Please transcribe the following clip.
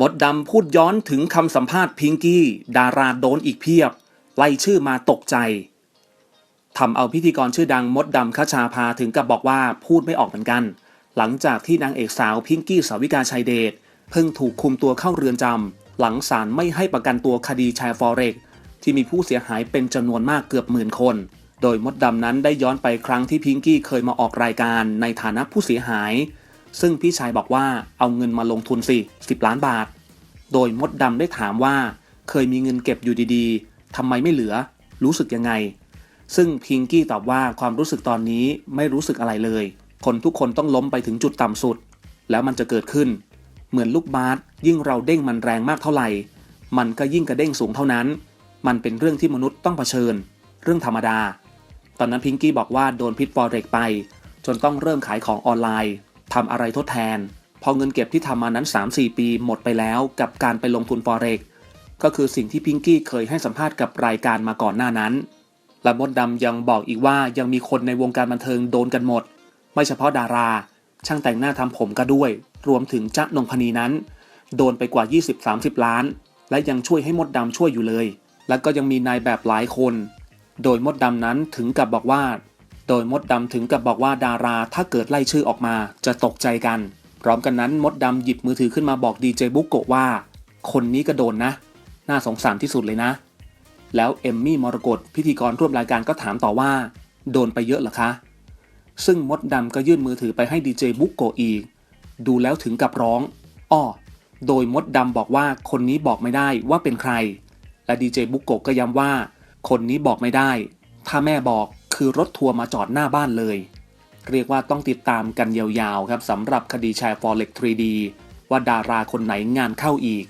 มดดำพูดย้อนถึงคำสัมภาษณ์พิงกี้ ดาราโดนอีกเพียบ ไล่ชื่อมาตกใจทำเอาพิธีกรชื่อดังมดดำคชาพาถึงกับบอกว่าพูดไม่ออกเหมือนกัน หลังจากที่นางเอกสาวพิงกี้สาวิกาชัยเดชเพิ่งถูกคุมตัวเข้าเรือนจำหลังศาลไม่ให้ประกันตัวคดีแชร์ฟอเร็กที่มีผู้เสียหายเป็นจำนวนมากเกือบหมื่นคน โดยมดดำนั้นได้ย้อนไปครั้งที่พิงกี้เคยมาออกรายการในฐานะผู้เสียหาย ซึ่งพี่ชายบอกว่าเอาเงินมาลงทุนสิ10 ล้านบาท โดยมดดำได้ถามว่า เคยมีเงินเก็บอยู่ดีๆทำไมไม่เหลือ รู้สึกยังไง ซึ่งพิงกี้ตอบว่าความรู้สึกตอนนี้ไม่รู้สึกอะไรเลย คนทุกคนต้องล้มไปถึงจุดต่ำสุด แล้วมันจะเกิดขึ้น เหมือนลูกบาสยิ่งเราเด้งมันแรงมากเท่าไหร่ มันก็ยิ่งกระเด้งสูงเท่านั้น มันเป็นเรื่องที่มนุษย์ต้องเผชิญ เรื่องธรรมดา ตอนนั้นพิงกี้บอกว่าโดนพิษฟอเร็กไป จนต้องเริ่มขายของออนไลน์ ทำอะไรทดแทน พอเงินเก็บที่ทำมานั้น 3-4 ปีหมดไปแล้วกับการไปลงทุนฟอเร็กก็คือสิ่งที่พิงกี้เคยให้สัมภาษณ์กับรายการมาก่อนหน้านั้น และมดดำยังบอกอีกว่ายังมีคนในวงการบันเทิงโดนกันหมด ไม่เฉพาะดารา ช่างแต่งหน้าทำผมก็ด้วย รวมถึงจ๊ะนงพนีนั้น โดนไปกว่า 20-30 ล้าน และยังช่วยให้มดดำช่วยอยู่เลย และก็ยังมีนายแบบหลายคน โดยมดดำนั้นถึงกับบอกว่า โดยมดดำถึงกับบอกว่าดาราถ้าเกิดไล่ชื่อออกมาจะตกใจกัน พร้อมกันนั้นมดดำหยิบมือถือขึ้นมาบอกดีเจบุ๊กโกะว่า คนนี้ก็โดนนะ น่าสงสารที่สุดเลยนะ แล้วเอมมี่มรกตพิธีกรร่วมรายการก็ถามต่อว่า โดนไปเยอะหรอคะ ซึ่งมดดำก็ยื่นมือถือไปให้ดีเจบุ๊กโกอีก ดูแล้วถึงกับร้อง อ้อ โดยมดดำบอกว่าคนนี้บอกไม่ได้ว่าเป็นใคร และดีเจบุ๊กโกก็ย้ำว่า คนนี้บอกไม่ได้ ถ้าแม่บอก คือรถทัวร์มาจอดหน้าบ้านเลย เรียกว่าต้องติดตามกันยาวๆครับสำหรับคดีแชร์ฟอร์เล็ก 3D ว่าดาราคนไหนงานเข้าอีก